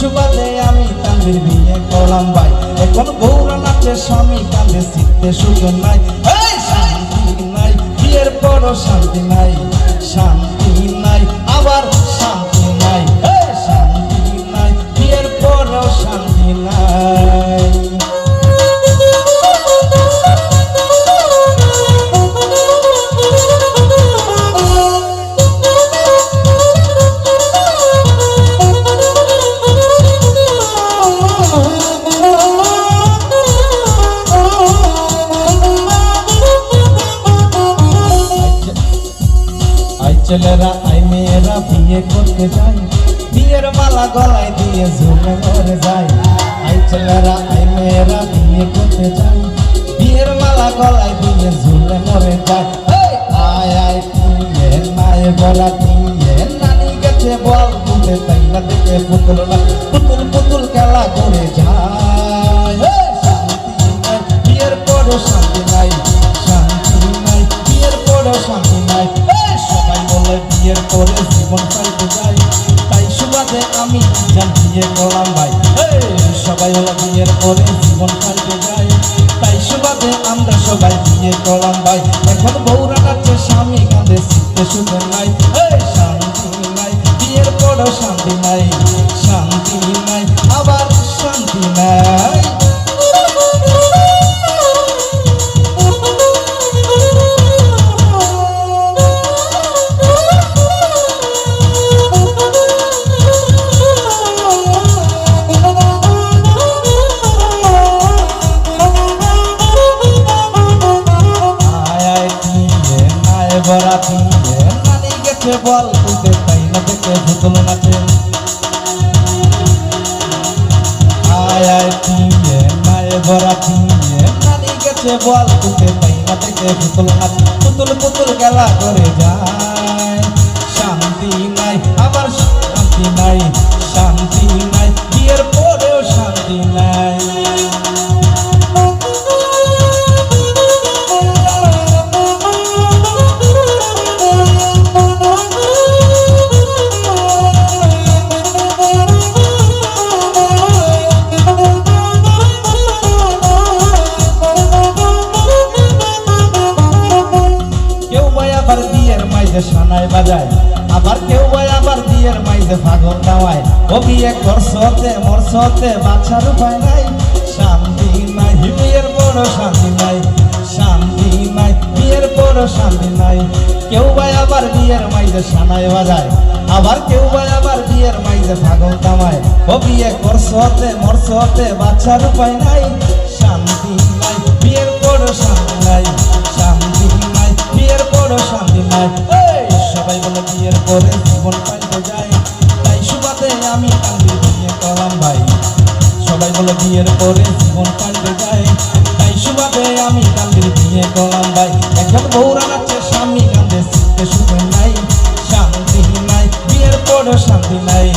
সুবাদে আমি তানভীর বিয়ে করলাম ভাই। এখন গৌরা নাচে স্বামী কান্দে চিত্তে সুযোগ নাই। শান্তি নাই, বিয়ের পরও শান্তি নাই। ছেলেরা আই মেয়েরা বিয়ে করতে যায়। বিয়ের মালা গলায় দিয়ে ঝুলে মরে যায়। আই ছেলেরা আই মেয়েরা বিয়ে করতে যায়। বিয়ের মালা গলায় দিয়ে ঝুলে মরে যায়। আয় আয় তিয়ে নাই বলা তিয়ে নানি গেছে বল। তুলে তাই না দেখে পুতুল না। পুতুল পুতুল খেলা করে যায়। বিয়ের পরে জীবন পাল্টে যায় তাই সুবাদে আমি জান বিয়ে করলাম ভাই। সবাই বলে বিয়ের পরে জীবন পাল্টে যায় তাই সুবাদে আমরা সবাই বিয়ে করলাম ভাই। এখন বৌরা নাচে স্বামী কাঁদে শিখতে শুধু নাই। শান্তি নাই। বিয়ের পরও শান্তি নাই শান্তি নাই। আবার শান্তি নাই। বরা দিয়ে নানি গেছে বল তুলতে তাই না দেখে ভুতল নাচে আয় আয় দিয়ে নায় বরা দিয়ে নানি গেছে বল তুলতে তাই না দেখে ভুতল নাচে পুতুল পুতুল খেলা করে যায়। শান্তি নাই, আবার শান্তি নাই। সানায় বাজায়। আবার কেউ আবার বিয়ের মাইজে ফাগল দাওয়ায় ও বিয়ে করছতে, মরছতে বাচ্চার উপায় নাই শান্তি নাই, বিয়ের বড় শান্তি নাই শান্তি নাই, বিয়ের বড় শান্তি নাই। কেউ আবার বিয়ের মাইজে সানায় বাজায়। আবার কেউ আবার বিয়ের মাইজে ফাগল দাওয়ায় ও বিয়ে করছতে, মরছতে বাচ্চার উপায় নাই শান্তি নাই, বিয়ের বড় শান্তি নাই শান্তি নাই, বিয়ের পরও শান্তি নাই। সবাই বলে বিয়ের পরে জীবন পাল্টে যায়। তাই সুবাদে আমি কান্দি বিয়ে করলাম ভাই। সবাই বলে বিয়ের পরে জীবন পাল্টে যায়। তাই সুবাদে আমি কান্দি বিয়ে করলাম ভাই। এখন বৌরা নাচে স্বামী কান্দে নাই, শান্তি নাই। বিয়ের শান্তি নাই।